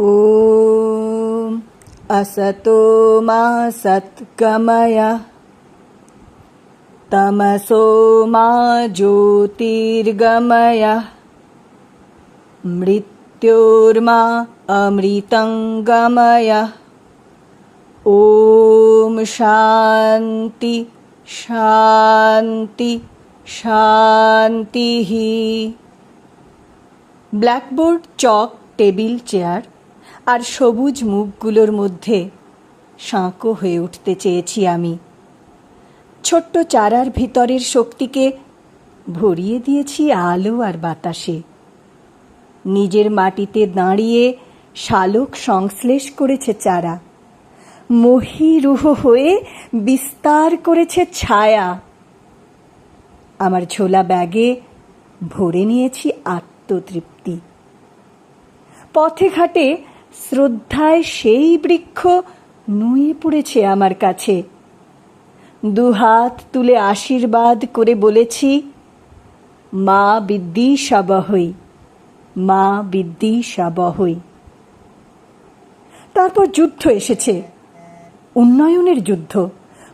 ॐ असतो मा सत्कमय तमसो मा ज्योतिर्गमय मृत्योर्मा अमृतङ्गमय ॐ शान्ति शान्ति शान्तिः। ब्लैकबोर्ड चौक टेबिल चेयर আর সবুজ মুখগুলোর মধ্যে সাঁকো হয়ে উঠতে চেয়েছি আমি। ছোট্ট চারার ভিতরের শক্তিকে ভরিয়ে দিয়েছি আলো আর বাতাসে। নিজের মাটিতে দাঁড়িয়ে শালক সংশ্লেষ করেছে চারা। মহিরুহ হয়ে বিস্তার করেছে ছায়া। আমার ঝোলা ব্যাগে ভরে নিয়েছি আত্মতৃপ্তি। পথে ঘাটে শ্রদ্ধায় সেই বৃক্ষ নুয়ে পড়েছে আমার কাছে। দুহাত তুলে আশীর্বাদ করে বলেছি, মা বিদ্যি সাবহই মা বিদ্যি সাবহই তারপর যুদ্ধ এসেছে। উন্নয়নের যুদ্ধ,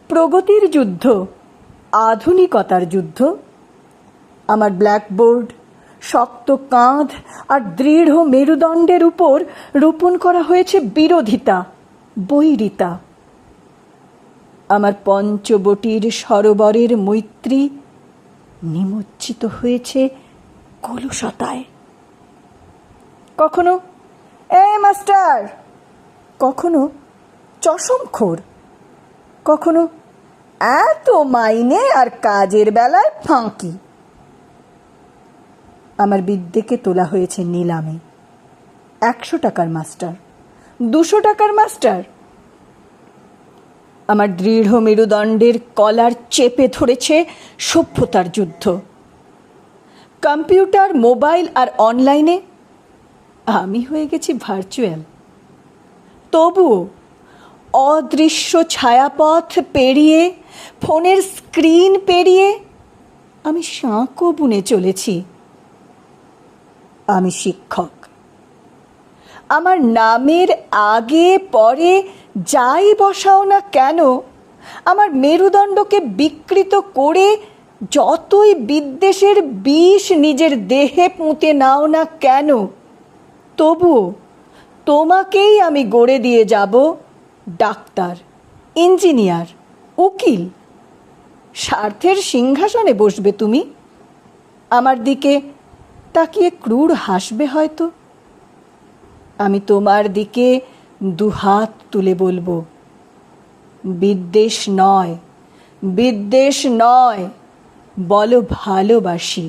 প্রগতির যুদ্ধ, আধুনিকতার যুদ্ধ। আমার ব্ল্যাকবোর্ড শক্ত কাঁধ আর দৃঢ় মেরুদণ্ডের উপর রোপণ করা হয়েছে বিরোধিতা, বৈরিতা। আমার পঞ্চবটির সরোবরের মৈত্রী নিমজ্জিত হয়েছে কলুষতায়। কখনো? এ মাস্টার! কখনো? চশমখোর! কখনো? এত মাইনে আর কাজের বেলায় ফাঁকি! আমার বিদ্যেকে তোলা হয়েছে নিলামে। একশো টাকার মাস্টার। দুশো টাকার মাস্টার। আমার দৃঢ় মেরুদণ্ডের কলার চেপে ধরেছে সভ্যতার যুদ্ধ। কম্পিউটার, মোবাইল আর অনলাইনে আমি হয়ে গেছি ভার্চুয়াল। তবুও অদৃশ্য ছায়াপথ পেরিয়ে, ফোনের স্ক্রিন পেরিয়ে আমি সাঁকো বুনে চলেছি। আমি শিক্ষক। আমার নামের আগে, পরে যাই বসাও না কেন, আমার মেরুদণ্ডকে বিকৃত করে যতই বিদ্বেষের বিষ নিজের দেহে পুঁতে নাও না কেন, তবুও তোমাকেই আমি গড়ে দিয়ে যাব, ডাক্তার, ইঞ্জিনিয়ার, উকিল। স্বার্থের সিংহাসনে বসবে তুমি। আমার দিকে তাকিয়ে ক্রূর হাসবে হয়তো। আমি তোমার দিকে দুহাত তুলে বলব। বিদ্বেষ নয় বিদ্বেষ নয়, বলো ভালোবাসি।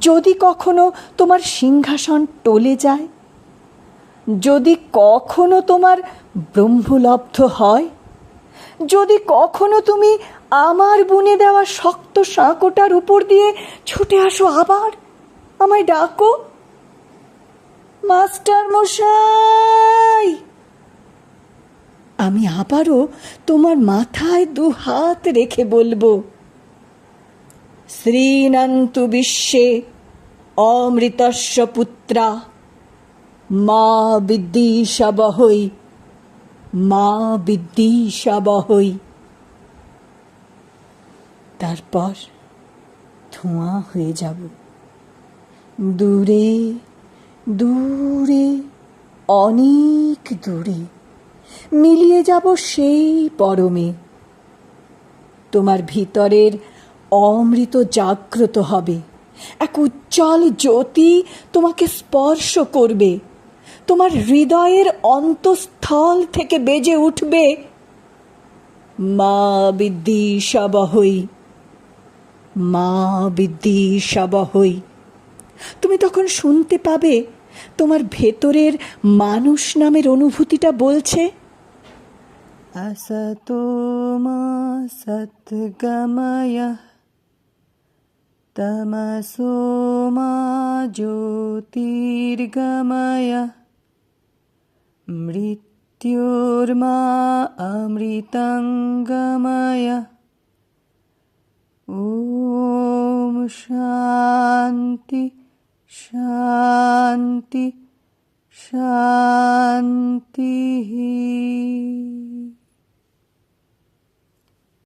যদি কখনো তোমার সিংহাসন টলে যায়, যদি কখনো তোমার ব্রহ্মলব্ধ হয় যদি কখনো তুমি আমার বুনে দেওয়া শক্ত সাঁকোটার উপর দিয়ে ছুটে আসো আবার, আমায় ডাকো। মাস্টার মশাই! আমি আবারও তোমার মাথায় দু হাত রেখে বলব, শ্রীনন্তু বিশ্বে অমৃতস্য পুত্রা, মা বিদ্যিষাবহই মা বিদ্যিষাবহই তারপর ধোঁয়া হয়ে যাব। দূরে দূরে, অনেক দূরে। মিলিয়ে যাব সেই পরমে। তোমার ভিতরের অমৃত জাগ্রত হবে। এক উজ্জ্বল জ্যোতি তোমাকে স্পর্শ করবে। তোমার হৃদয়ের অন্তঃস্থল থেকে বেজে উঠবে মা বিদ্যিষাবহই মা বিদ্যিষাবহই তুমি তখন শুনতে পাবে তোমার ভেতরের মানুষ নামের অনুভূতিটা বলছে असतो मा सद्गमय तमसो मा ज्योतिर्गमय मृत्युर्मा अमृतङ्गमय ॐ शान्ति शान्ति शान्तिः